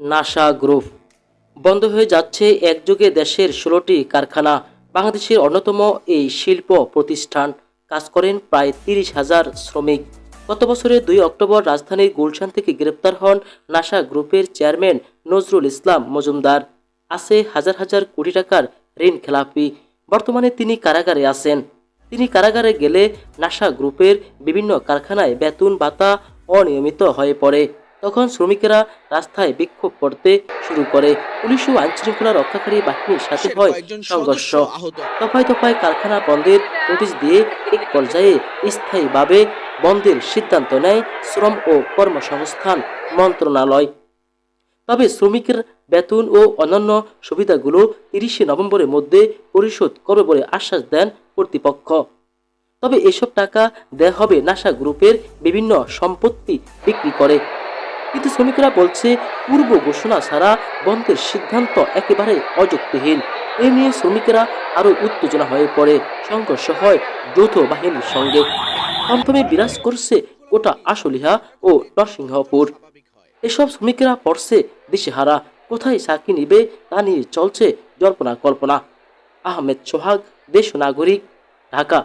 NASA group. বন্ধ হয়ে যাচ্ছে একযোগে দেশের ষোলোটি কারখানা। বাংলাদেশের অন্যতম এই শিল্প প্রতিষ্ঠান। কাজ করেন প্রায় তিরিশ হাজার শ্রমিক। গত বছরের দুই অক্টোবর রাজধানীর গুলশান থেকে গ্রেপ্তার হন নাসা গ্রুপের চেয়ারম্যান নজরুল ইসলাম মজুমদার। আছে হাজার হাজার কোটি টাকার ঋণ খেলাপি। বর্তমানে তিনি কারাগারে আছেন। তিনি কারাগারে গেলে নাসা গ্রুপের বিভিন্ন কারখানায় বেতন ভাতা অনিয়মিত হয়ে পড়ে। তখন শ্রমিকেরা রাস্তায় বিক্ষোভ করতে শুরু করে। পুলিশ ও আইনশৃঙ্খলা রক্ষাকারী বাহিনীর সাথে হয় সংঘর্ষ। দফায় দফায় কারখানা বন্ধের নোটিশ দিয়ে এক পর্যায়ে স্থায়ীভাবে বন্ধের সিদ্ধান্ত নেয় শ্রম ও কর্মসংস্থান মন্ত্রণালয়। তবে শ্রমিকের বেতন ও অন্যান্য সুবিধাগুলো তিরিশে নভেম্বরের মধ্যে পরিশোধ করবে বলে আশ্বাস দেন কর্তৃপক্ষ। তবে এসব টাকা দেয়া হবে নাসা গ্রুপের বিভিন্ন সম্পত্তি বিক্রি করে। কিন্তু শ্রমিকরা বলছে, পূর্ব ঘোষণা ছাড়া বন্ধের সিদ্ধান্ত একেবারে অযুক্তিহীন। এ নিয়ে শ্রমিকেরা আরও উত্তেজনা হয়ে পড়ে। সংঘর্ষ হয় যৌথ বাহিনীর সঙ্গে। থমথমে বিরাজ করছে গোটা আশুলিহা ও নরসিংহপুর। এসব শ্রমিকেরা পড়ছে দিশেহারা, কোথায় সাকি নিবে তা নিয়ে চলছে জল্পনা কল্পনা। আহমেদ সোহাগ, দেশ নাগরিক, ঢাকা।